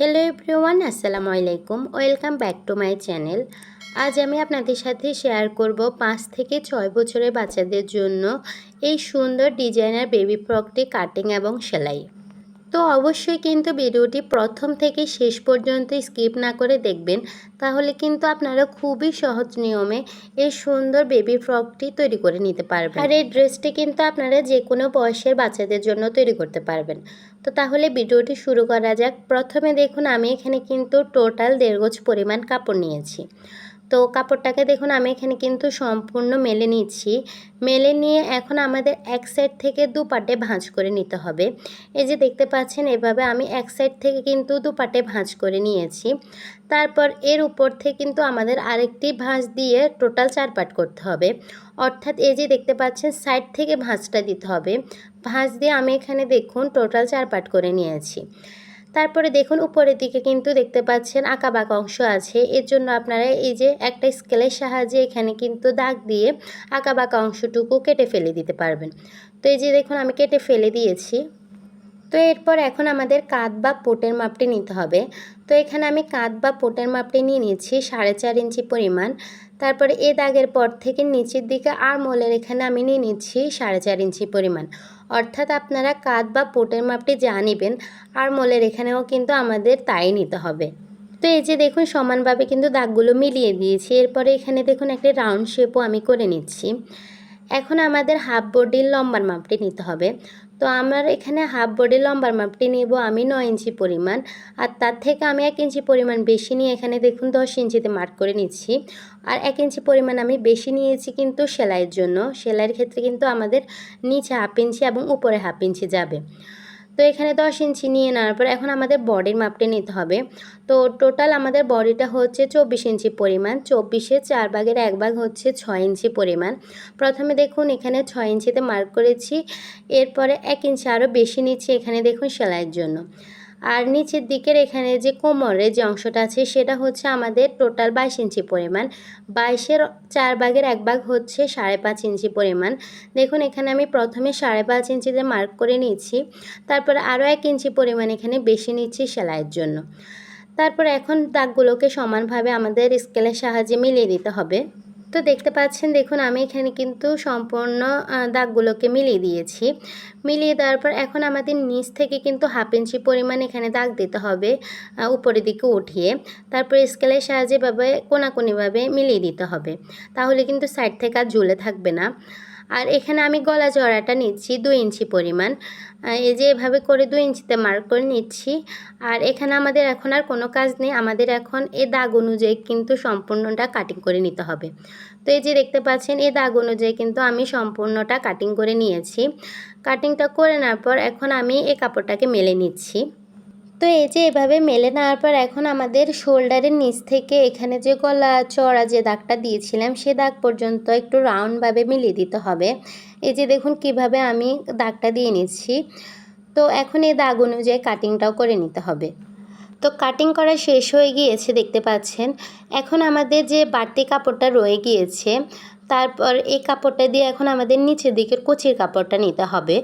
Hello everyone আসসালামু আলাইকুম। Welcome back to my channel আজ আমি আপনাদের সাথে শেয়ার করব পাঁচ থেকে ছয় বছরের বাচ্চাদের জন্য এই সুন্দর ডিজাইনার বেবি ফ্রকটি কাটিং এবং সেলাই। তো অবশ্যই কিন্তু ভিডিওটি প্রথম থেকে শেষ পর্যন্ত স্কিপ না করে দেখবেন, তাহলে কিন্তু আপনারা খুবই সহজ নিয়মে এই সুন্দর বেবি ফ্রকটি তৈরি করে নিতে পারবেন। আর এই ড্রেসটি কিন্তু আপনারা যে কোনো বয়সের বাচ্চাদের জন্য তৈরি করতে পারবেন। তো তাহলে ভিডিওটি শুরু করা যাক। প্রথমে দেখুন, আমি এখানে কিন্তু টোটাল দেড় গোছ পরিমাণ কাপড় নিয়েছি। তো কাপড়টাকে দেখুন, আমি এখানে কিন্তু সম্পূর্ণ মেলে নিচ্ছি। মেলে নিয়ে এখন আমাদের এক সাইড থেকে দু পাটে ভাঁজ করে নিতে হবে। এই যে দেখতে পাচ্ছেন, এভাবে আমি এক সাইড থেকে কিন্তু দু পাটে ভাঁজ করে নিয়েছি। তারপর এর উপর থেকে কিন্তু আমাদের আরেকটি ভাঁজ দিয়ে টোটাল চার পাট করতে হবে। অর্থাৎ এই যে দেখতে পাচ্ছেন সাইড থেকে ভাঁজটা দিতে হবে। ভাঁজ দিয়ে আমি এখানে দেখুন টোটাল চার পাট করে নিয়েছি। তারপরে দেখুন, উপরের দিকে কিন্তু দেখতে পাচ্ছেন আঁকা বাঁকা অংশ আছে। এর জন্য আপনারা এই যে একটা স্কেলের সাহায্যে এখানে কিন্তু দাগ দিয়ে আঁকা বাঁকা অংশটুকু কেটে ফেলে দিতে পারবেন। তো এই যে দেখুন, আমি কেটে ফেলে দিয়েছি। তো এরপর এখন আমাদের কাঁধ বা পোটের মাপটি নিতে হবে। তো এখানে আমি কাঁধ বা পোটের মাপটি নিয়ে নিয়েছি সাড়ে চার ইঞ্চি পরিমাণ। তারপরে এ দাগের পর থেকে নিচের দিকে আর মোলের এখানে আমি নিয়ে নিচ্ছি সাড়ে চার ইঞ্চি পরিমাণ। অর্থাৎ আপনারা কাঁধ বা পোটের মাপটি যা নেবেন, আর মোলের এখানেও কিন্তু আমাদের তাই নিতে হবে। তো এই যে দেখুন, সমানভাবে কিন্তু দাগগুলো মিলিয়ে দিয়েছি। এরপরে এখানে দেখুন, একটা রাউন্ড শেপও আমি করে নিচ্ছি। এখন আমাদের হাফ বডির লম্বার মাপটি নিতে হবে। তো আমার এখানে হাফ বডি লম্বার মাপটি নিব আমি নয় ইঞ্চি পরিমাণ। আর তার থেকে আমি এক ইঞ্চি পরিমাণ বেশি নিয়ে এখানে দেখুন দশ ইঞ্চিতে মার্ক করে নিচ্ছি। আর এক ইঞ্চি পরিমাণ আমি বেশি নিয়েছি কিন্তু সেলাইয়ের জন্য। সেলাইয়ের ক্ষেত্রে কিন্তু আমাদের নিচে হাফ ইঞ্চি এবং উপরে হাফ ইঞ্চি যাবে। তো এখানে দশ ইঞ্চি নিয়ে নেওয়ার পর এখন আমাদের বডির মাপটা নিতে হবে। তো টোটাল আমাদের বডিটা হচ্ছে চব্বিশ ইঞ্চি পরিমাণ, চব্বিশে চার ভাগের এক ভাগ হচ্ছে ছয় ইঞ্চি পরিমাণ। প্রথমে দেখুন, এখানে ছয় ইঞ্চিতে মার্ক করেছি, এরপরে এক ইঞ্চি আরও বেশি নিচ্ছি, এখানে দেখুন সেলাইয়ের জন্য। আর নিচের দিকের এখানে যে কোমরের যে অংশটা আছে, সেটা হচ্ছে আমাদের টোটাল বাইশ ইঞ্চি পরিমাণ। বাইশের চার ভাগের এক ভাগ হচ্ছে সাড়ে পাঁচ ইঞ্চি পরিমাণ। দেখুন, এখানে আমি প্রথমে সাড়ে পাঁচ ইঞ্চিতে মার্ক করে নিচ্ছি তারপরে আরও এক ইঞ্চি পরিমাণ এখানে বেশি নিচ্ছি সেলাইয়ের জন্য। তারপর এখন দাগগুলোকে সমানভাবে আমাদের স্কেলের সাহায্যে মিলিয়ে দিতে হবে। তো দেখতে পাচ্ছেন, দেখুন আমি এখানে কিন্তু সম্পূর্ণ দাগগুলোকে মিলিয়ে দিয়েছি। মিলিয়ে দেওয়ার পর এখন আমাদের নিচ থেকে কিন্তু হাফ ইঞ্চি পরিমাণ এখানে দাগ দিতে হবে উপরের দিকে উঠিয়ে। তারপর স্কেলের সাহায্যে ভাবে মিলিয়ে দিতে হবে। তাহলে কিন্তু সাইড থেকে আর ঝুলে থাকবে না। আর এখানে আমি গলা জড়াটা নিচ্ছি দুই ইঞ্চি পরিমাণ। এই যে এভাবে করে দুই ইঞ্চিতে মার্ক করে নিচ্ছি। আর এখানে আমাদের এখন আর কোনো কাজ নেই। আমাদের এখন এ দাগ অনুযায়ী কিন্তু সম্পূর্ণটা কাটিং করে নিতে হবে। তো এই যে দেখতে পাচ্ছেন এই দাগ অনুযায়ী কিন্তু আমি সম্পূর্ণটা কাটিং করে নিয়েছি। কাটিংটা করে নেওয়ার পর এখন আমি এই কাপড়টাকে মেলে নিচ্ছি। তো এই যে এভাবে মেলে নেওয়ার পর এখন আমাদের শোল্ডারের নিচ থেকে এখানে যে গলা চড়া যে দাগটা দিয়েছিলাম, সে দাগ পর্যন্ত একটু রাউন্ডভাবে মিলিয়ে দিতে হবে। এই যে দেখুন কীভাবে আমি দাগটা দিয়ে নিচ্ছি। তো এখন এই দাগ অনুযায়ী কাটিংটাও করে নিতে হবে। তো কাটিং করা শেষ হয়ে গিয়েছে, দেখতে পাচ্ছেন। এখন আমাদের যে বাড়তি কাপড়টা রয়ে গিয়েছে, তারপর এই কাপড়টা দিয়ে এখন আমাদের নিচের দিকের কুচির কাপড়টা নিতে হবে।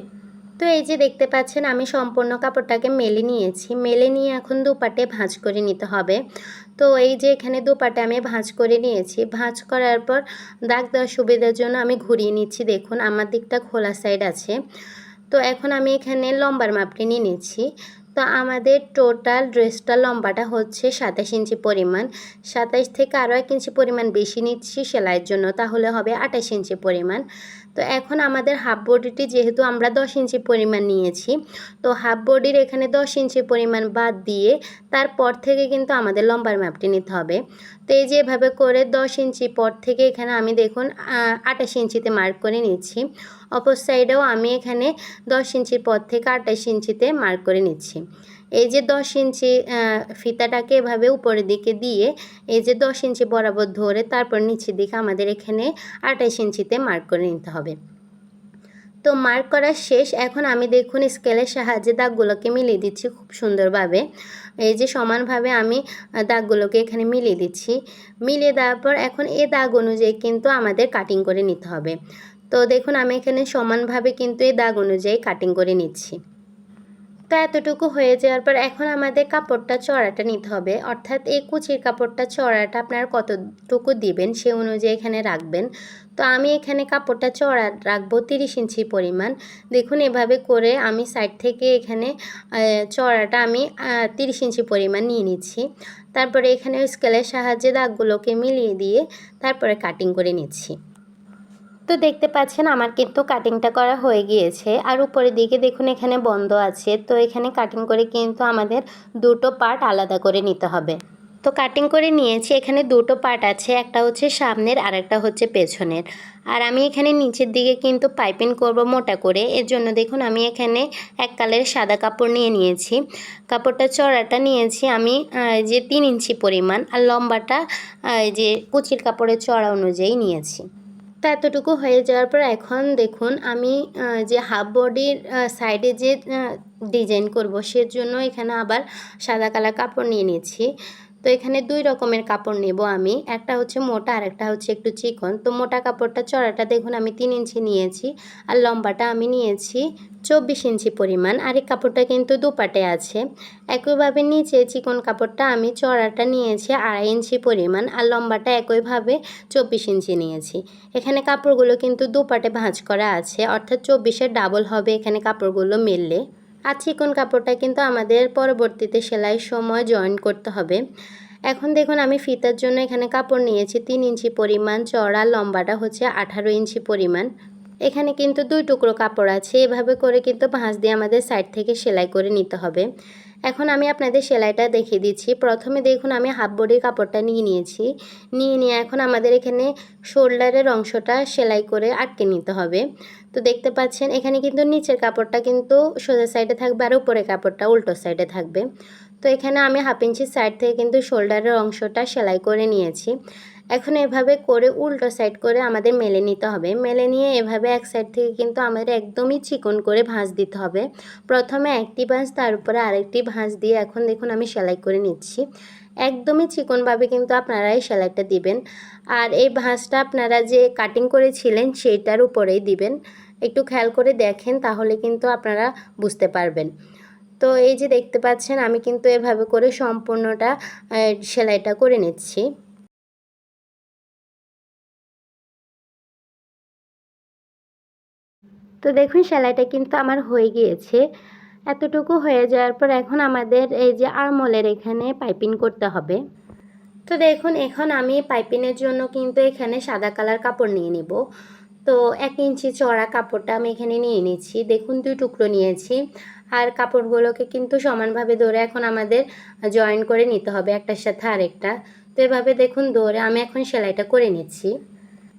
তো এই যে দেখতে পাচ্ছেন, আমি সম্পূর্ণ কাপড়টাকে মেলে নিয়েছি। মেলে নিয়ে এখন দুপাটে ভাঁজ করে নিতে হবে। তো এই যে এখানে দুপাটে আমি ভাঁজ করে নিয়েছি, ভাঁজ করার পর দাগ দেওয়ার সুবিধার জন্য আমি ঘুরিয়ে নিচ্ছি, দেখুন আমার দিকটা খোলা সাইড আছে। তো এখন আমি এখানে লম্বার মাপটি নিয়ে নিচ্ছি। তো আমাদের টোটাল ড্রেসটা লম্বাটা হচ্ছে সাতাশ ইঞ্চি পরিমাণ। সাতাশ থেকে আরও এক ইঞ্চি পরিমাণ বেশি নিচ্ছি সেলাইয়ের জন্য, তাহলে হবে আঠাশ ইঞ্চি পরিমাণ। তো এখন আমাদের হাফ বডিটি যেহেতু আমরা দশ ইঞ্চি পরিমাণ নিয়েছি, তো হাফ বডির এখানে দশ ইঞ্চি পরিমাণ বাদ দিয়ে তারপর থেকে কিন্তু আমাদের লম্বার ম্যাপটি নিতে হবে। তো এই যেভাবে করে দশ ইঞ্চি পর থেকে এখানে আমি দেখুন আঠাশ ইঞ্চিতে মার্ক করে নিচ্ছি। অপর সাইডেও আমি এখানে দশ ইঞ্চির পর থেকে আঠাশ ইঞ্চিতে মার্ক করে নিচ্ছি। এই যে দশ ইঞ্চি ফিতাটাকে এভাবে উপরের দিকে দিয়ে এই যে দশ ইঞ্চি বরাবর ধরে তারপর নিচের দিকে আমাদের এখানে আঠাশ ইঞ্চিতে মার্ক করে নিতে হবে। তো মার্ক করা শেষ। এখন আমি দেখুন স্কেলের সাহায্যে দাগগুলোকে মিলিয়ে দিচ্ছি খুব সুন্দরভাবে। এই যে সমানভাবে আমি দাগগুলোকে এখানে মিলিয়ে দিচ্ছি। মিলিয়ে দেওয়ার পর এখন এ দাগ অনুযায়ী কিন্তু আমাদের কাটিং করে নিতে হবে। তো দেখুন আমি এখানে সমানভাবে কিন্তু এই দাগ অনুযায়ী কাটিং করে নিচ্ছি। তো এতটুকু হয়ে যাওয়ার পর এখন আমাদের কাপড়টা চড়াটা নিতে হবে। অর্থাৎ এই কুচির কাপড়টা চড়াটা আপনারা কতটুকু দিবেন সে অনুযায়ী এখানে রাখবেন। তো আমি এখানে কাপড়টা চড়া রাখব তিরিশ ইঞ্চি পরিমাণ। দেখুন এভাবে করে আমি সাইড থেকে এখানে চড়াটা আমি তিরিশ ইঞ্চি পরিমাণ নিয়ে নিচ্ছি। তারপরে এখানে স্কেলের সাহায্যে দাগগুলোকে মিলিয়ে দিয়ে তারপরে কাটিং করে নিচ্ছি। তো দেখতে পাচ্ছেন আমার কিন্তু কাটিংটা করা হয়ে গিয়েছে। আর উপরের দিকে দেখুন এখানে বন্ধ আছে। তো এখানে কাটিং করে কিন্তু আমাদের দুটো পার্ট আলাদা করে নিতে হবে। তো কাটিং করে নিয়েছি। এখানে দুটো পার্ট আছে। একটা হচ্ছে সামনের আর একটা হচ্ছে পেছনের। আর আমি এখানে নিচের দিকে কিন্তু পাইপিং করব মোটা করে। এর জন্য দেখুন আমি এখানে এক কালারের সাদা কাপড় নিয়ে নিয়েছি। কাপড়টা, চড়াটা নিয়েছি আমি যে তিন ইঞ্চি পরিমাণ। আর লম্বাটা যে কুচির কাপড়ের চড়া অনুযায়ী নিয়েছি। তো এতটুকু হয়ে যাওয়ার পর এখন দেখুন আমি যে হাফ বডির সাইডে যে ডিজাইন করব সেজন্য এখানে আবার সাদা কালার কাপড় নিয়ে নিয়েছি তো এখানে দুই রকমের কাপড় নেব আমি। একটা হচ্ছে মোটা আর একটা হচ্ছে একটু চিকন। তো মোটা কাপড়টা চড়াটা দেখুন, আমি তিন ইঞ্চি নিয়েছি আর লম্বাটা আমি নিয়েছি চব্বিশ ইঞ্চি পরিমাণ। আর এই কাপড়টা কিন্তু দুপাটে আছে। একইভাবে নিচে চিকন কাপড়টা আমি চড়াটা নিয়েছি আড়াই ইঞ্চি পরিমাণ আর লম্বাটা একইভাবে চব্বিশ ইঞ্চি নিয়েছি। এখানে কাপড়গুলো কিন্তু দুপাটে ভাঁজ করা আছে, অর্থাৎ চব্বিশের ডাবল হবে এখানে কাপড়গুলো মেললে। আর চিকন কাপড়টা কিন্তু আমাদের পরবর্তীতে সেলাই সময় জয়েন করতে হবে। এখন দেখুন আমি ফিতার জন্য এখানে কাপড় নিয়েছি তিন ইঞ্চি পরিমাণ চড়া লম্বাটা হচ্ছে আঠারো ইঞ্চি পরিমাণ। এখানে কিন্তু দুই টুকরো কাপড় আছে, এভাবে করে কিন্তু ভাঁজ দিয়ে আমাদের সাইড থেকে সেলাই করে নিতে হবে। এখন আমি আপনাদের সেলাইটা দেখিয়ে দিচ্ছি। প্রথমে দেখুন, আমি হাফ বডির কাপড়টা নিয়ে নিয়েছি। নিয়ে নিয়ে এখন আমাদের এখানে শোল্ডারের অংশটা সেলাই করে আটকে নিতে হবে। তো দেখতে পাচ্ছেন, এখানে কিন্তু নিচের কাপড়টা কিন্তু সোজা সাইডে থাকবে আর উপরের কাপড়টা উল্টো সাইডে থাকবে। তো এখানে আমি হাফ ইঞ্চি সাইড থেকে কিন্তু শোল্ডারের অংশটা সেলাই করে নিয়েছি। এখন এভাবে করে উল্টো সাইড করে আমাদের মেলে নিতে হবে। মেলে নিয়ে এভাবে এক সাইড থেকে কিন্তু আমাদের একদমই চিকন করে ভাঁজ দিতে হবে। প্রথমে একটি ভাঁজ, তার উপরে আরেকটি ভাঁজ দিয়ে এখন দেখুন আমি সেলাই করে নিচ্ছি। একদমই চিকনভাবে কিন্তু আপনারা এই সেলাইটা দিবেন। আর এই ভাঁজটা আপনারা যে কাটিং করেছিলেন সেইটার উপরেই দিবেন। একটু খেয়াল করে দেখেন, তাহলে কিন্তু আপনারা বুঝতে পারবেন। তো এই যে দেখতে পাচ্ছেন, আমি কিন্তু এভাবে করে সম্পূর্ণটা সেলাইটা করে নিচ্ছি। তো দেখুন, সেলাইটা কিন্তু আমার হয়ে গিয়েছে। এতটুকু হয়ে যাওয়ার পর এখন আমাদের এই যে আরমলের এখানে পাইপিং করতে হবে। তো দেখুন, এখন আমি পাইপিংয়ের জন্য কিন্তু এখানে সাদা কালার কাপড় নিয়ে নিব। তো এক ইঞ্চি চড়া কাপড়টা আমি এখানে নিয়ে নিচ্ছি। দেখুন, দুই টুকরো নিয়েছি। আর কাপড়গুলোকে কিন্তু সমানভাবে ধরে এখন আমাদের জয়েন করে নিতে হবে, একটার সাথে আরেকটা। তো এভাবে দেখুন, ধরে আমি এখন সেলাইটা করে নিচ্ছি।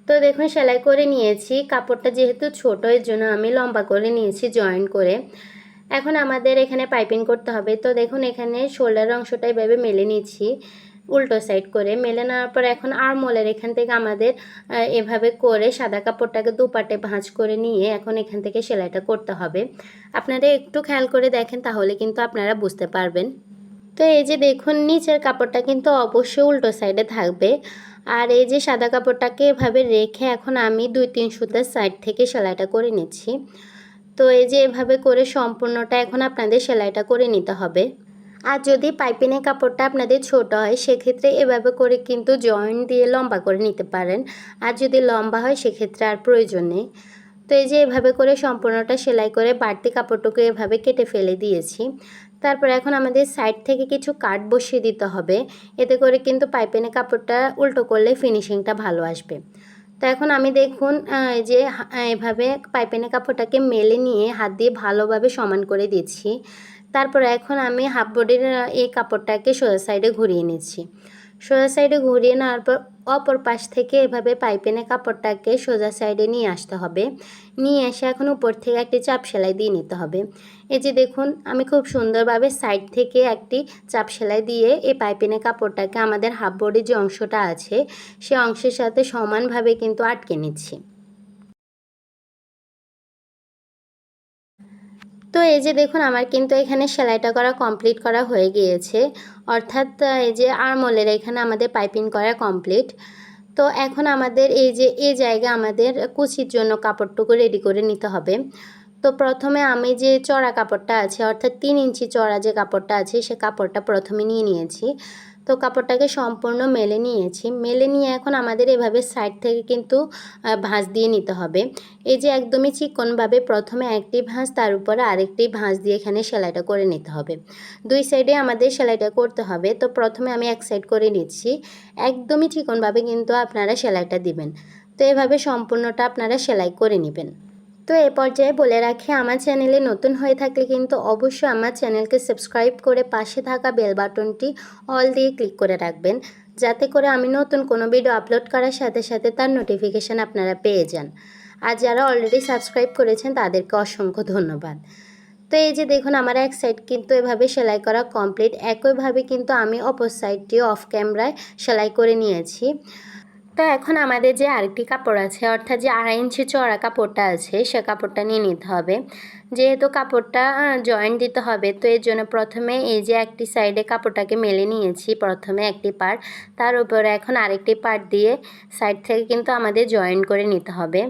তো দেখুন, সেলাই করে নিয়েছি। কাপড়টা যেহেতু ছোটো, এর জন্য আমি লম্বা করে নিয়েছি জয়েন করে। এখন আমাদের এখানে পাইপিং করতে হবে। তো দেখুন, এখানে শোল্ডার অংশটা এভাবে মেলে নিচ্ছি, উল্টো সাইড করে। মেলে নেওয়ার পর এখন আরমোলের এখান থেকে আমাদের এভাবে করে সাদা কাপড়টাকে দুপাটে ভাঁজ করে নিয়ে এখন এখান থেকে সেলাইটা করতে হবে। আপনারা একটু খেয়াল করে দেখেন, তাহলে কিন্তু আপনারা বুঝতে পারবেন। তো এই যে দেখুন, নিচের কাপড়টা কিন্তু অবশ্যই উল্টো সাইডে থাকবে। আর এই যে সাদা কাপড়টাকে এভাবে রেখে এখন আমি দুই, তিন সুতার সাইড থেকে সেলাইটা করে নিচ্ছি। তো এই যে এভাবে করে সম্পূর্ণটা এখন আপনাদের সেলাইটা করে নিতে হবে। আর যদি পাইপিনের কাপড়টা আপনাদের ছোট হয়, সেক্ষেত্রে এভাবে করে কিন্তু জয়েন্ট দিয়ে লম্বা করে নিতে পারেন। আর যদি লম্বা হয়, সেক্ষেত্রে আর প্রয়োজন নেই। তো এই যে এভাবে করে সম্পূর্ণটা সেলাই করে বাড়তি কাপড়টুকু এভাবে কেটে ফেলে দিয়েছি। তারপর এখন আমাদের সাইড থেকে কিছু কাট বসিয়ে দিতে হবে। এতে করে কিন্তু পাইপেনে কাপড়টা উল্টো করলে ফিনিশিংটা ভালো আসবে। তো এখন আমি দেখুন যে এভাবে পাইপেনে কাপড়টাকে মেলে নিয়ে হাত দিয়ে ভালোভাবে সমান করে দিচ্ছি। তারপর এখন আমি হাফ বোর্ডের এই কাপড়টাকে সোজা সাইডে ঘুরিয়ে নিচ্ছি। সোজা সাইডে ঘুরিয়ে নেওয়ার পর অপর পাশ থেকে এভাবে পাইপেনে কাপড়টাকে সোজা সাইডে নিয়ে আসতে হবে। নিয়ে এসে এখন উপর থেকে একটি চাপ সেলাই দিয়ে নিতে হবে। এই যে দেখুন, আমি খুব সুন্দরভাবে সাইড থেকে একটি চাপ সেলাই দিয়ে এই পাইপেনে কাপড়টাকে আমাদের হাফ বডির যে অংশটা আছে, সে অংশের সাথে সমানভাবে কিন্তু আটকে নিচ্ছি। তো এই যে দেখুন, আমার কিন্তু এখানে সেলাইটা করা কমপ্লিট করা হয়ে গিয়েছে। অর্থাৎ এই যে আরমোলের এখানে আমাদের পাইপিং করা কমপ্লিট তো এখন আমাদের এই যে, এই জায়গা আমাদের কুচির জন্য কাপড়টুকু রেডি করে নিতে হবে। তো প্রথমে আমি যে চড়া কাপড়টা আছে, অর্থাৎ তিন ইঞ্চি চড়া যে কাপড়টা আছে, সে কাপড়টা প্রথমে নিয়ে নিয়েছি। তো কাপড়টাকে সম্পূর্ণ মেলে নিয়েছি। মেলে নিয়ে এখন আমাদের এভাবে সাইড থেকে কিন্তু ভাঁজ দিয়ে নিতে হবে। এই যে একদমই চিকনভাবে প্রথমে একটি ভাঁজ, তার উপরে আরেকটি ভাঁজ দিয়ে এখানে সেলাইটা করে নিতে হবে। দুই সাইডে আমাদের সেলাইটা করতে হবে। তো প্রথমে আমি এক সাইড করে নিচ্ছি। একদমই চিকনভাবে কিন্তু আপনারা সেলাইটা দিবেন। তো এভাবে সম্পূর্ণটা আপনারা সেলাই করে নেবেন। তো এ পর্যায়ে বলে রাখি, আমার চ্যানেলে নতুন হয়ে থাকলে কিন্তু অবশ্যই আমার চ্যানেলকে সাবস্ক্রাইব করে পাশে থাকা বেল বাটনটি অল দিয়ে ক্লিক করে রাখবেন, যাতে করে আমি নতুন কোনো ভিডিও আপলোড করার সাথে সাথে তার নোটিফিকেশান আপনারা পেয়ে যান। আর যারা অলরেডি সাবস্ক্রাইব করেছেন, তাদেরকে অসংখ্য ধন্যবাদ। তো এই যে দেখুন, আমার এক সাইড কিন্তু এভাবে সেলাই করা কমপ্লিট একইভাবে কিন্তু আমি অপর সাইডটি অফ ক্যামেরায় সেলাই করে নিয়েছি। তো এখন আমাদের যে আরেকটি কাপড় আছে, অর্থাৎ যে আড়াই ইঞ্চি চড়া কাপড়টা আছে, সে কাপড়টা নিয়ে নিতে হবে। যেহেতু কাপড়টা জয়েন্ট দিতে হবে, তো এর জন্য প্রথমে এই যে একটি সাইডে কাপড়টাকে মেলে নিয়েছি, প্রথমে একটি পার্ট তার উপরে এখন আরেকটি পার্ট দিয়ে সাইড থেকে কিন্তু আমাদের জয়েন্ট করে নিতে হবে।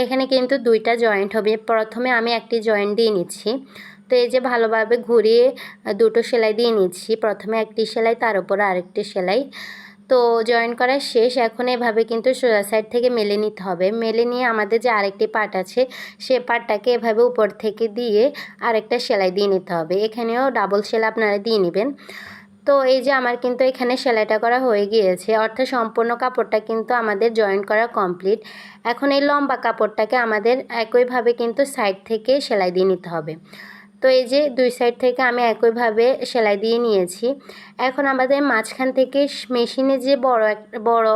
এখানে কিন্তু দুইটা জয়েন্ট হবে। প্রথমে আমি একটি জয়েন্ট দিয়ে নিচ্ছি। তো এই যে ভালোভাবে ঘুরিয়ে দুটো সেলাই দিয়ে নিচ্ছি। প্রথমে একটি সেলাই, তার উপরে আরেকটি সেলাই। তো জয়েন করা শেষ এখন এভাবে কিন্তু সোজা সাইড থেকে মেলে নিতে হবে। মেলে নিয়ে আমাদের যে আরেকটি পাট আছে, সে পাটটাকে এভাবে উপর থেকে দিয়ে আরেকটা সেলাই দিয়ে নিতে হবে। এখানেও ডাবল সেলাই আপনারা দিয়ে নেবেন। তো এই যে আমার কিন্তু এখানে সেলাইটা করা হয়ে গিয়েছে, অর্থাৎ সম্পূর্ণ কাপড়টা কিন্তু আমাদের জয়েন করা কমপ্লিট এখন এই লম্বা কাপড়টাকে আমাদের একইভাবে কিন্তু সাইড থেকে সেলাই দিয়ে নিতে হবে। তো এই যে দুই সাইড থেকে আমি একইভাবে সেলাই দিয়ে নিয়েছি। এখন আমাদের মাঝখান থেকে মেশিনে যে বড় এক বড়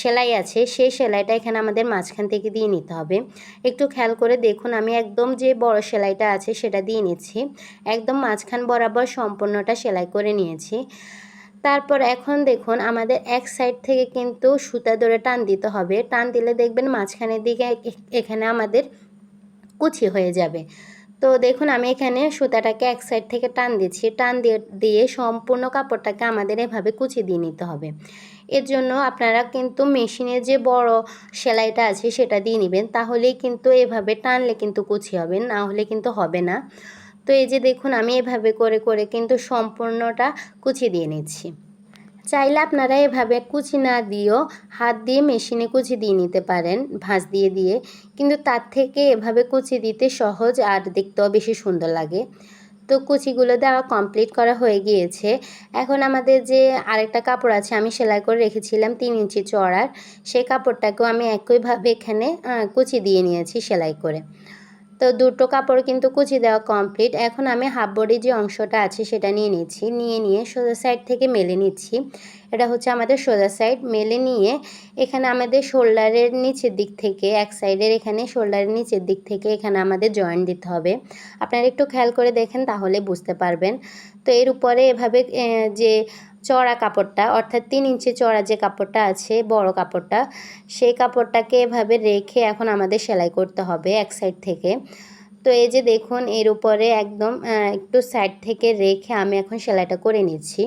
সেলাই আছে, সেই সেলাইটা এখানে আমাদের মাঝখান থেকে দিয়ে নিতে হবে। একটু খেয়াল করে দেখুন, আমি একদম যে বড় সেলাইটা আছে সেটা দিয়ে নিচ্ছি। একদম মাঝখান বরাবর সম্পূর্ণটা সেলাই করে নিয়েছি। তারপর এখন দেখুন, আমাদের এক সাইড থেকে কিন্তু সুতা ধরে টান দিতে হবে। টান দিলে দেখবেন মাঝখানের দিকে এখানে আমাদের কুচি হয়ে যাবে। তো দেখুন, আমি এখানে সুতাটাকে এক সাইড থেকে টান দিচ্ছি। টান দিয়ে দিয়ে সম্পূর্ণ কাপড়টাকে আমাদের এভাবে কুচি দিয়ে নিতে হবে। এর জন্য আপনারা কিন্তু মেশিনের যে বড় সেলাইটা আছে সেটা দিয়ে নেবেন। তাহলেই কিন্তু এভাবে টানলে কিন্তু কুচি হবে, না হলে কিন্তু হবে না। তো এই যে দেখুন, আমি এভাবে করে করে কিন্তু সম্পূর্ণটা কুচি দিয়ে নিচ্ছি। চাইলে আপনারা এভাবে কুচি না দিয়েও হাত দিয়ে মেশিনে কুচি দিয়ে নিতে পারেন, ভাঁজ দিয়ে দিয়ে। কিন্তু তার থেকে এভাবে কুচি দিতে সহজ আর দেখতেও বেশি সুন্দর লাগে। তো কুচিগুলো দেওয়া কমপ্লিট করা হয়ে গিয়েছে। এখন আমাদের যে আরেকটা কাপড় আছে, আমি সেলাই করে রেখেছিলাম তিন ইঞ্চি চড়ার সেই কাপড়টাকেও আমি একইভাবে এখানে কুচি দিয়ে নিয়েছি সেলাই করে। তো দুটো কাপড় কিন্তু কুচি দেওয়া কমপ্লিট এখন আমি হাফ বডি যে অংশটা আছে সেটা নিয়ে নিচ্ছি, নিয়ে নিয়ে সোজা সাইড থেকে মেলে নিচ্ছি। এটা হচ্ছে আমাদের সোজা সাইড মেলে নিয়ে এখানে আমাদের শোল্ডারের নিচের দিক থেকে, এক সাইডের এখানে শোল্ডারের নিচের দিক থেকে এখানে আমাদের জয়েন্ট দিতে হবে। আপনারা একটু খেয়াল করে দেখেন তাহলে বুঝতে পারবেন। তো এর উপরে এভাবে যে চড়া কাপড়টা, অর্থাৎ তিন ইঞ্চি চড়া যে কাপড়টা আছে, বড় কাপড়টা, সেই কাপড়টাকে এভাবে রেখে এখন আমাদের সেলাই করতে হবে এক সাইড থেকে। তো এই যে দেখুন, এর উপরে একদম একটু সাইড থেকে রেখে আমি এখন সেলাইটা করে নিচ্ছি।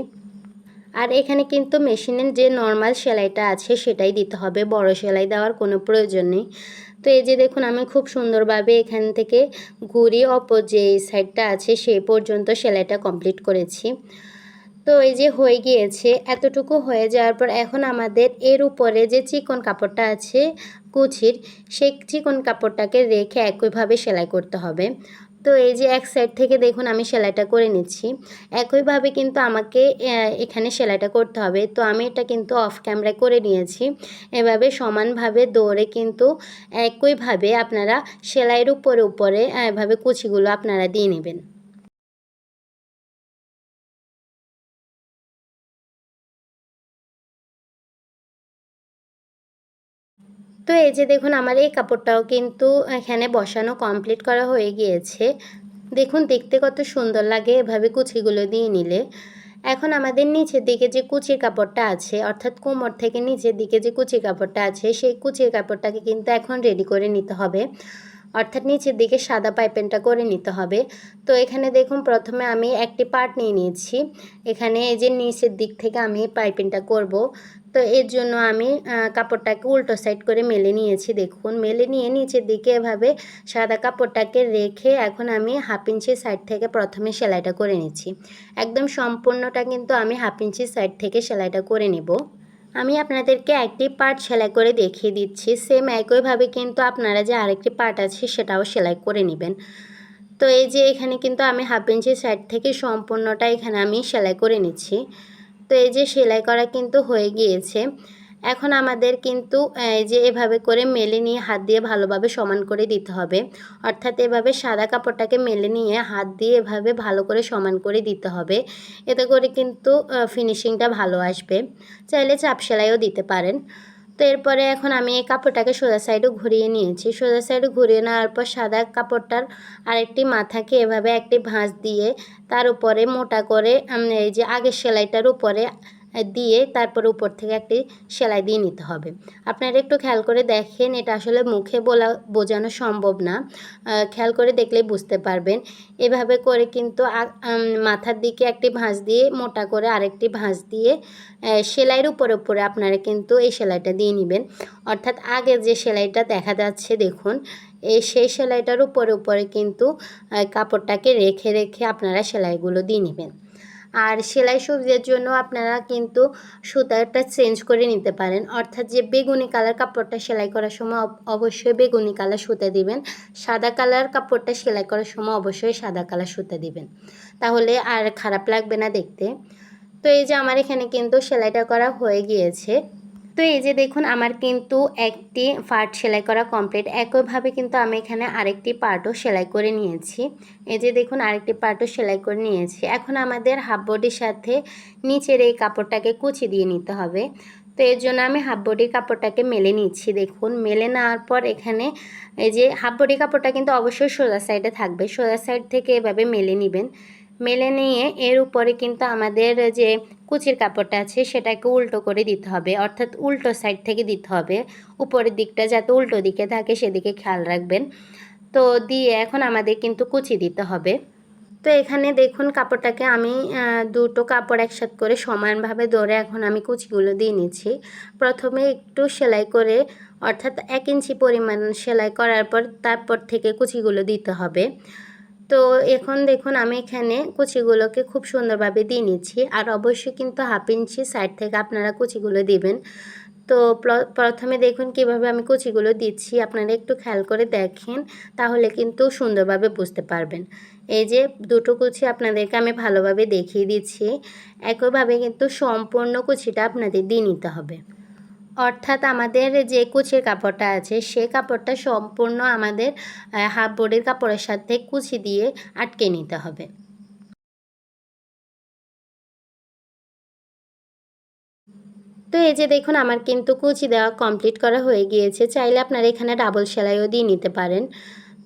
আর এখানে কিন্তু মেশিনের যে নর্মাল সেলাইটা আছে, সেটাই দিতে হবে। বড় সেলাই দেওয়ার কোনো প্রয়োজন নেই। তো এই যে দেখুন, আমি খুব সুন্দরভাবে এখান থেকে ঘুরিয়ে অপর যে সাইডটা আছে, সেই পর্যন্ত সেলাইটা কমপ্লিট করেছি। তো এই যে হয়ে গিয়েছে, এতটুকু হয়ে যাওয়ার পর এখন আমাদের এর উপরে যে চিকন কাপড়টা আছে কুচির, সেই চিকন কাপড়টাকে রেখে একইভাবে সেলাই করতে হবে। তো এই যে এক সাইড থেকে দেখুন আমি সেলাইটা করে নিচ্ছি। একইভাবে কিন্তু আমাকে এখানে সেলাইটা করতে হবে। তো আমি এটা কিন্তু অফ ক্যামেরায় করে নিয়েছি। এভাবে সমানভাবে দৌড়ে কিন্তু একইভাবে আপনারা সেলাইয়ের উপরে উপরে এভাবে কুচিগুলো আপনারা দিয়ে নেবেন। তো এই যে দেখুন আমার এই কাপড়টাও কিন্তু এখানে বসানো কমপ্লিট করা হয়ে গিয়েছে। দেখুন, দেখতে কত সুন্দর লাগে এভাবে কুচিগুলো দিয়ে নিলে। এখন আমাদের নিচের দিকে যে কুচির কাপড়টা আছে, অর্থাৎ কোমর থেকে নিচের দিকে যে কুচির কাপড়টা আছে, সেই কুচির কাপড়টাকে কিন্তু এখন রেডি করে নিতে হবে। অর্থাৎ নিচের দিকে সাদা পাইপেনটা করে নিতে হবে। তো এখানে দেখুন প্রথমে আমি একটি পার্ট নিয়ে নিয়েছি। এখানে এই যে নিচের দিক থেকে আমি পাইপেনটা করব। তো এর জন্য আমি কাপড়টাকে উল্টো সাইড করে মেলে নিয়েছি। দেখুন, মেলে নিয়ে নিচের দিকে এভাবে সাদা কাপড়টাকে রেখে এখন আমি হাফ ইঞ্চি সাইড থেকে প্রথমে সেলাইটা করে নিচ্ছি। একদম সম্পূর্ণটা কিন্তু আমি হাফ ইঞ্চি সাইড থেকে সেলাইটা করে নেব। আমি আপনাদেরকে একটি পার্ট সেলাই করে দেখিয়ে দিচ্ছি। সেম একইভাবে কিন্তু আপনারা যে আরেকটি পার্ট আছে সেটাও সেলাই করে নেবেন। তো এই যে এখানে কিন্তু আমি হাফ ইঞ্চি সাইড থেকে সম্পূর্ণটা এখানে আমি সেলাই করে নিচ্ছি। তো এই যে সেলাই করা কিন্তু হয়ে গিয়েছে। এখন আমাদের কিন্তু এই যে এভাবে করে মেলে নিয়ে হাত দিয়ে ভালোভাবে সমান করে দিতে হবে। অর্থাৎ এভাবে সাদা কাপড়টাকে মেলে নিয়ে হাত দিয়ে এভাবে ভালো করে সমান করে দিতে হবে। এতে করে কিন্তু ফিনিশিংটা ভালো আসবে। চাইলে চাপ সেলাইও দিতে পারেন। তো এরপরে এখন আমি এই কাপড়টাকে সোজা সাইডে ঘুরিয়ে নিয়েছি। সোজা সাইডে ঘুরিয়ে নেওয়ার পর সাদা কাপড়টার আরেকটি মাথাকে এভাবে একটি ভাঁজ দিয়ে তার উপরে মোটা করে এই যে আগের সেলাইটার উপরে দিয়ে তারপর উপর থেকে একটি সেলাই দিয়ে নিতে হবে। আপনারা একটু খেয়াল করে দেখেন, এটা আসলে মুখে বলা, বোঝানো সম্ভব না। খেয়াল করে দেখলেই বুঝতে পারবেন। এভাবে করে কিন্তু মাথার দিকে একটি ভাঁজ দিয়ে, মোটা করে আরেকটি ভাঁজ দিয়ে সেলাইয়ের উপরে উপরে আপনারা কিন্তু এই সেলাইটা দিয়ে নেবেন। অর্থাৎ আগে যে সেলাইটা দেখা যাচ্ছে, দেখুন এই সেই সেলাইটার উপরে উপরে কিন্তু কাপড়টাকে রেখে রেখে আপনারা সেলাইগুলো দিয়ে নেবেন। আর সেলাই সবজির জন্য আপনারা কিন্তু সুতাটা চেঞ্জ করে নিতে পারেন। অর্থাৎ যে বেগুনি কালার কাপড়টা সেলাই করার সময় অব- অবশ্যই বেগুনি কালার সুতা দিবেন। সাদা কালার কাপড়টা সেলাই করার সময় অবশ্যই সাদা কালার সুতা দিবেন। তাহলে আর খারাপ লাগবে না দেখতে। তো এই যে আমার এখানে কিন্তু সেলাইটা করা হয়ে গিয়েছে। তো এই যে দেখুন, আমার কিন্তু একটি পার্ট সেলাই করা কমপ্লিট একইভাবে কিন্তু আমি এখানে আরেকটি পার্টও সেলাই করে নিয়েছি। এই যে দেখুন, আরেকটি পার্টও সেলাই করে নিয়েছি। এখন আমাদের হাফ বডির সাথে নিচের এই কাপড়টাকে কুচি দিয়ে নিতে হবে। তো এর জন্য আমি হাফ বডির কাপড়টাকে মেলে নিচ্ছি, দেখুন। মেলে নেওয়ার পর এখানে এই যে হাফ বডি কাপড়টা কিন্তু অবশ্যই সোজা সাইডে থাকবে। সোজা সাইড থেকে এভাবে মেলে নেবেন। মেলে নিয়ে এর উপরে কিন্তু আমাদের যে কুচির কাপড়টা আছে সেটাকে উল্টো করে দিতে হবে, অর্থাৎ উল্টো সাইড থেকে দিতে হবে। উপরের দিকটা যাতে উল্টো দিকে থাকে সেদিকে খেয়াল রাখবেন। তো দিয়ে এখন আমাদের কিন্তু কুচি দিতে হবে। তো এখানে দেখুন কাপড়টাকে আমি দুটো কাপড় একসাথে করে সমানভাবে ধরে এখন আমি কুচিগুলো দিয়ে নিচ্ছি। প্রথমে একটু সেলাই করে, অর্থাৎ এক ইঞ্চি পরিমাণ সেলাই করার পর তারপর থেকে কুচিগুলো দিতে হবে। তো এখন দেখুন, আমি এখানে কুচিগুলোকে খুব সুন্দরভাবে দিয়ে নিচ্ছি। আর অবশ্যই কিন্তু হাফ ইঞ্চি সাইড থেকে আপনারা কুচিগুলো দিবেন। তো প্রথমে দেখুন কীভাবে আমি কুচিগুলো দিচ্ছি। আপনারা একটু খেয়াল করে দেখেন, তাহলে কিন্তু সুন্দরভাবে বুঝতে পারবেন। এই যে দুটো কুচি আপনাদেরকে আমি ভালোভাবে দেখিয়ে দিচ্ছি। একইভাবে কিন্তু সম্পূর্ণ কুচিটা আপনাদের দিয়ে নিতে হবে। অর্থাৎ আমাদের যে কুচির কাপড়টা আছে, সে কাপড়টা সম্পূর্ণ আমাদের হাফ বডির কাপড়ের সাথে কুচি দিয়ে আটকে নিতে হবে। তো এই যে দেখুন, আমার কিন্তু কুচি দেওয়া কমপ্লিট করা হয়ে গিয়েছে। চাইলে আপনারা এখানে ডাবল সেলাইও দিয়ে নিতে পারেন।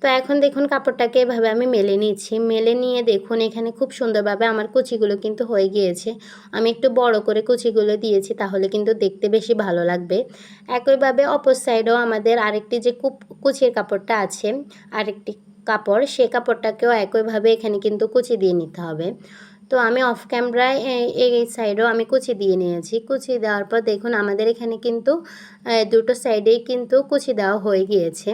তো এখন দেখুন কাপড়টাকে এভাবে আমি মেলে নিচ্ছি। মেলে নিয়ে দেখুন এখানে খুব সুন্দরভাবে আমার কুচিগুলো কিন্তু হয়ে গিয়েছে। আমি একটু বড় করে কুচিগুলো দিয়েছি তাহলে কিন্তু দেখতে বেশি ভালো লাগবে। একইভাবে অপর সাইডেও আমাদের আরেকটি যে কুপ, কুচির কাপড়টা আছে, আরেকটি কাপড়, সে কাপড়টাকেও একইভাবে এখানে কিন্তু কুচি দিয়ে নিতে হবে। তো আমি অফ ক্যামেরায় এই- সাইডেও আমি কুচি দিয়ে নিয়েছি। কুচি দেওয়ার পর দেখুন আমাদের এখানে কিন্তু দুটো সাইডেই কিন্তু কুচি দেওয়া হয়ে গিয়েছে।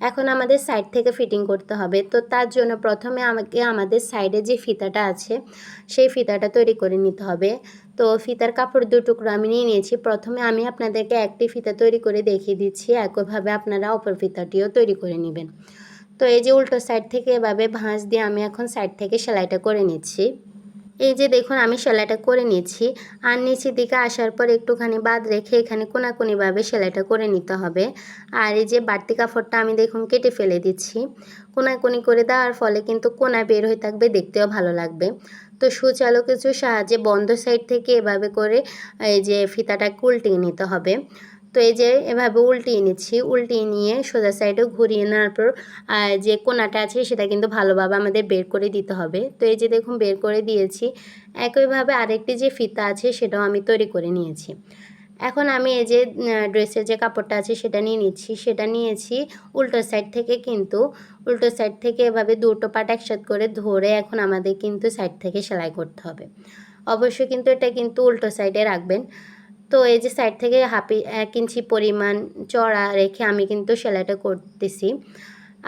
এখন আমাদের সাইড থেকে ফিটিং করতে হবে। তো তার জন্য প্রথমে আমাকে আমাদের সাইডে যে ফিতাটা আছে, সেই ফিতাটা তৈরি করে নিতে হবে। তো ফিতার কাপড় দু টুকরো আমি নিয়ে নিয়েছি। প্রথমে আমি আপনাদেরকে একটি ফিতা তৈরি করে দেখিয়ে দিচ্ছি। একইভাবে আপনারা অপর ফিতাটিও তৈরি করে নেবেন। তো এই যে উল্টো সাইড থেকে এভাবে ভাঁজ দিয়ে আমি এখন সাইড থেকে সেলাইটা করে নিচ্ছি। এই যে দেখুন, আমি সেলাইটা করে নিচ্ছি। আর নিচের দিকে আসার পর একটুখানি বাদ রেখে এখানে কোনাকুনিভাবে সেলাইটা করে নিতে হবে। আর এই যে বাড়তি কাপড়টা আমি দেখুন কেটে ফেলে দিচ্ছি। কোনাকুনি করে দেওয়ার ফলে কিন্তু কোনা বের হয়ে থাকবে, দেখতেও ভালো লাগবে। তো সুচালো কিছু সাহায্যে বন্ধ সাইড থেকে এভাবে করে এই যে ফিতাটাকে উল্টিয়ে নিতে হবে। তো এই যে এভাবে উল্টিয়ে নিচ্ছি, উল্টিয়ে নিয়ে সোজা সাইডে ঘুরিয়ে নেওয়ার পর যে কোনাটা আছে সেটা কিন্তু ভালোভাবে আমাদের বের করে দিতে হবে। তো এই যে দেখুন বের করে দিয়েছি, একইভাবে আরেকটি যে ফিতা আছে সেটাও আমি তৈরি করে নিয়েছি। এখন আমি এই যে ড্রেসের যে কাপড়টা আছে সেটা নিয়ে নিচ্ছি, সেটা নিয়েছি উল্টো সাইড থেকে কিন্তু, উল্টো সাইড থেকে এভাবে দুটো পাট একসাথে করে ধরে এখন আমাদের কিন্তু সাইড থেকে সেলাই করতে হবে। অবশ্যই কিন্তু এটা কিন্তু উল্টো সাইডে রাখবেন। তো এই যে সাইড থেকে হাফি এক ইঞ্চি পরিমাণ চড়া রেখে আমি কিন্তু সেলাইটা করতেছি।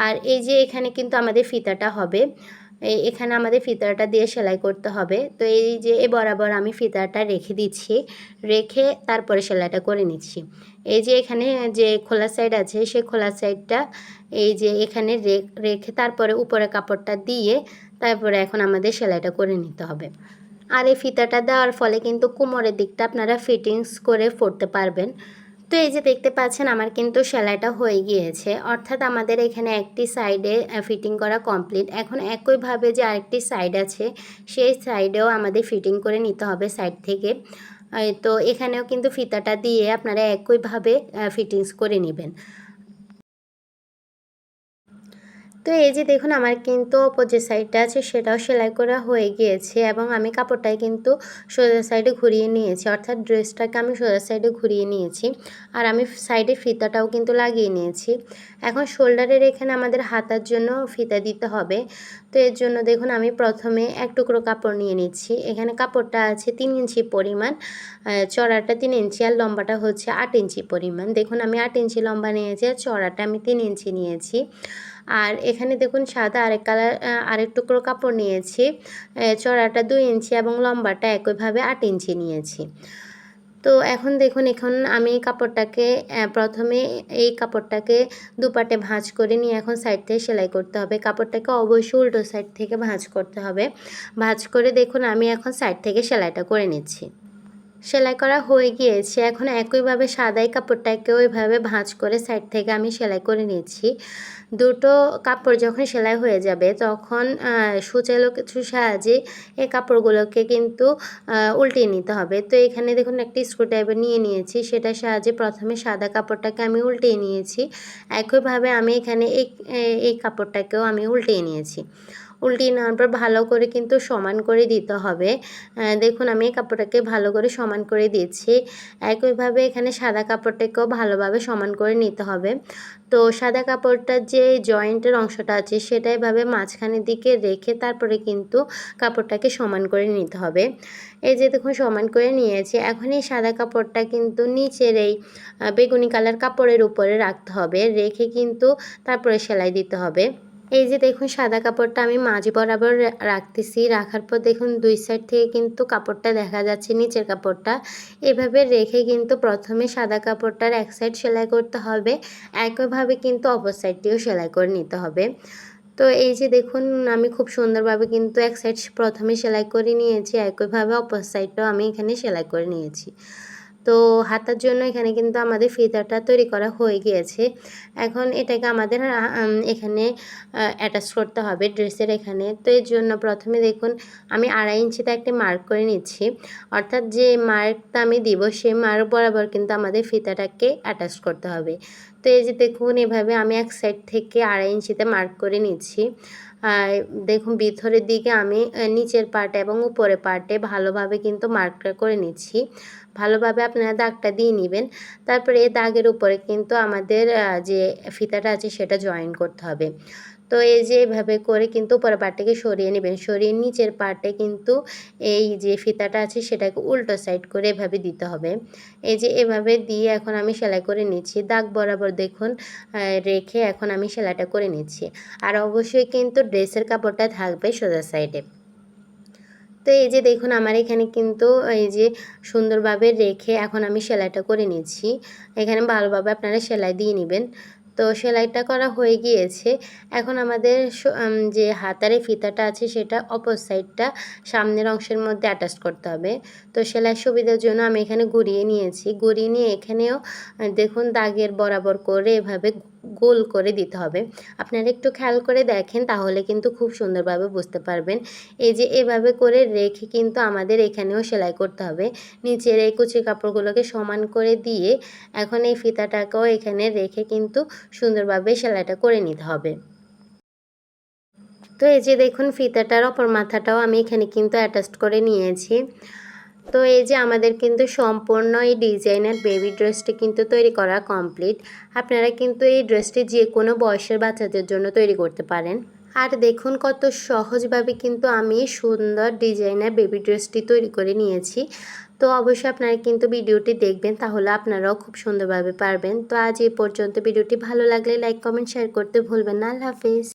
আর এই যে এখানে কিন্তু আমাদের ফিতাটা হবে, এই এখানে আমাদের ফিতাটা দিয়ে সেলাই করতে হবে। তো এই যে এ বরাবর আমি ফিতাটা রেখে দিচ্ছি, রেখে তারপরে সেলাইটা করে নিচ্ছি। এই যে এখানে যে খোলা সাইড আছে, সেই খোলা সাইডটা এই যে এখানে রেখে তারপরে উপরে কাপড়টা দিয়ে তারপরে এখন আমাদের সেলাইটা করে নিতে হবে। আর এই ফিতাটা দেওয়ার ফলে কিন্তু কোমরের দিকটা আপনারা ফিটিংস করে পরতে পারবেন। তো এই যে দেখতে পাচ্ছেন, আমার কিন্তু সেলাইটা হয়ে গিয়েছে। অর্থাৎ আমাদের এখানে একটি সাইডে ফিটিং করা কমপ্লিট এখন একইভাবে যে আরেকটি সাইড আছে, সেই সাইডেও আমাদের ফিটিং করে নিতে হবে সাইড থেকে। তো এখানেও কিন্তু ফিতাটা দিয়ে আপনারা একইভাবে ফিটিংস করে নেবেন। তো এই যে দেখুন, আমার কিন্তু অপর যে সাইডটা আছে, সেটাও সেলাই করা হয়ে গিয়েছে এবং আমি কাপড়টাই কিন্তু সোজা সাইডে ঘুরিয়ে নিয়েছি। অর্থাৎ ড্রেসটাকে আমি সোজা সাইডে ঘুরিয়ে নিয়েছি আর আমি সাইডে ফিতাটাও কিন্তু লাগিয়ে নিয়েছি। এখন শোল্ডারের এখানে আমাদের হাতার জন্য ফিতা দিতে হবে। তো এর জন্য দেখুন, আমি প্রথমে এক টুকরো কাপড় নিয়ে নিচ্ছি। এখানে কাপড়টা আছে তিন ইঞ্চি পরিমাণ চড়াটা তিন ইঞ্চি আর লম্বাটা হচ্ছে আট ইঞ্চি পরিমাণ। দেখুন, আমি আট ইঞ্চি লম্বা নিয়েছি আর চড়াটা আমি তিন ইঞ্চি নিয়েছি। আর এখানে দেখুন সাদা আরেক কালার আরেক টুকরো কাপড় নিয়েছি। চড়াটা দুই ইঞ্চি এবং লম্বাটা একইভাবে আট ইঞ্চি নিয়েছি। তো এখন দেখুন, এখন আমি কাপড়টাকে প্রথমে এই কাপড়টাকে দুপাটে ভাঁজ করে নিয়ে এখন সাইড থেকে সেলাই করতে হবে। কাপড়টাকে অবশ্যই উল্টো সাইড থেকে ভাঁজ করতে হবে। ভাঁজ করে দেখুন, আমি এখন সাইড থেকে সেলাইটা করে নিচ্ছি। সেলাই করা হয়ে গিয়েছে। এখন একইভাবে সাদাই কাপড়টাকে ওইভাবে ভাঁজ করে সাইড থেকে আমি সেলাই করে নিচ্ছি। দুটো কাপড় যখন সেলাই হয়ে যাবে, তখন সুচালো কিছু সাহায্যে এই কাপড়গুলোকে কিন্তু উল্টিয়ে নিতে হবে। তো এখানে দেখুন একটি স্ক্রুড্রাইভার নিয়ে নিয়েছি। সেটার সাহায্যে প্রথমে সাদা কাপড়টাকে আমি উল্টিয়ে নিয়েছি। একইভাবে আমি এখানে এই এই কাপড়টাকেও আমি উল্টিয়ে নিয়েছি। উল্টিয়ে নেওয়ার পর ভালো করে কিন্তু সমান করে দিতে হবে। দেখুন আমি এই কাপড়টাকে ভালো করে সমান করে দিচ্ছি একইভাবে এখানে সাদা কাপড়টাকেও ভালোভাবে সমান করে নিতে হবে। তো সাদা কাপড়টার যে জয়েন্টের অংশটা আছে সেটা এভাবে মাঝখানের দিকে রেখে তারপরে কিন্তু কাপড়টাকে সমান করে নিতে হবে। এই যে দেখুন সমান করে নিয়েছি। এখন এই সাদা কাপড়টা কিন্তু নিচের এই বেগুনি কালার কাপড়ের উপরে রাখতে হবে। রেখে কিন্তু তারপরে সেলাই দিতে হবে। এই যে দেখুন সাদা কাপড়টা আমি মাঝ বরাবর রাখতেছি। রাখার পর দেখুন দুই সাইড থেকে কিন্তু কাপড়টা দেখা যাচ্ছে নিচের কাপড়টা। এভাবে রেখে কিন্তু প্রথমে সাদা কাপড়টার এক সাইড সেলাই করতে হবে। একইভাবে কিন্তু অপর সাইডটিও সেলাই করে নিতে হবে। তো এই যে দেখুন, আমি খুব সুন্দরভাবে কিন্তু এক সাইড প্রথমে সেলাই করে নিয়েছি। একইভাবে অপর সাইডটাও আমি এখানে সেলাই করে নিয়েছি। তো হাতার জন্য এখানে কিন্তু আমাদের ফিতাটা তৈরি করা হয়ে গিয়েছে। এখন এটাকে আমাদের এখানে অ্যাটাচ করতে হবে ড্রেসের এখানে। তো এর জন্য প্রথমে দেখুন, আমি আড়াই ইঞ্চিতে একটি মার্ক করে নিচ্ছি। অর্থাৎ যে মার্কটা আমি দিব সেই মার্ক বরাবর কিন্তু আমাদের ফিতাটাকে অ্যাটাচ করতে হবে। তো এই যে দেখুন, এভাবে আমি এক সাইড থেকে আড়াই ইঞ্চিতে মার্ক করে নিচ্ছি। দেখুন, ভিতরের দিকে আমি নিচের পার্ট এবং উপরের পার্টে ভালোভাবে কিন্তু মার্কটা করে নিচ্ছি। ভালোভাবে আপনারা দাগটা দিয়ে নেবেন। তারপরে এই দাগের উপরে কিন্তু আমাদের যে ফিতাটা আছে সেটা জয়েন করতে হবে। তো এই যে এভাবে করে কিন্তু উপরের পার্টটাকে সরিয়ে নেবেন। সরিয়ে নিচের পার্টে কিন্তু এই যে ফিতাটা আছে সেটাকে উল্টো সাইড করে এভাবে দিতে হবে। এই যে এভাবে দিয়ে এখন আমি সেলাই করে নিচ্ছি। দাগ বরাবর দেখুন রেখে এখন আমি সেলাইটা করে নিচ্ছি। আর অবশ্যই কিন্তু ড্রেসের কাপড়টা থাকবে সোজা সাইডে তো এই যে দেখুন, আমার এখানে কিন্তু এই যে সুন্দরভাবে রেখে এখন আমি সেলাইটা করে নিচ্ছি। এখানে ভালোভাবে আপনারা সেলাই দিয়ে নেবেন। তো সেলাইটা করা হয়ে গিয়েছে। এখন আমাদের যে হাতারে ফিতাটা আছে, সেটা অপর সাইডটা সামনের অংশের মধ্যে অ্যাটাচ করতে হবে। তো সেলাই সুবিধার জন্য আমি এখানে ঘুরিয়ে নিয়েছি। ঘুরিয়ে নিয়ে এখানেও, দেখুন, দাগের বরাবর করে এভাবে গোল করে দিতে হবে। আপনারা একটু খেয়াল করে দেখেন, তাহলে কিন্তু খুব সুন্দরভাবে বুঝতে পারবেন। এই যে এভাবে করে রেখে কিন্তু আমাদের এখানেও সেলাই করতে হবে। নিচের এই কুচি কাপড়গুলোকে সমান করে দিয়ে এখন এই ফিতাটাকেও এখানে রেখে কিন্তু সুন্দরভাবে সেলাইটা করে নিতে হবে। তো এই যে দেখুন, ফিতাটার অপর মাথাটাও আমি এখানে কিন্তু অ্যাটাচ করে নিয়েছি। তো এই যে আমাদের কিন্তু সম্পূর্ণ এই ডিজাইনার বেবি ড্রেসটি কিন্তু তৈরি করা কমপ্লিট। আপনারা কিন্তু এই ড্রেসটি যে কোনো বয়সের বাচ্চাদের জন্য তৈরি করতে পারেন। আর দেখুন কত সহজভাবে কিন্তু আমি সুন্দর ডিজাইনার বেবি ড্রেসটি তৈরি করে নিয়েছি। তো অবশ্যই আপনারা কিন্তু ভিডিওটি দেখবেন, তাহলে আপনারাও খুব সুন্দরভাবে পারবেন। তো আজ এই পর্যন্ত ভিডিওটি ভালো লাগলে লাইক, কমেন্ট, শেয়ার করতে ভুলবেন না। আল্লাহ হাফিজ।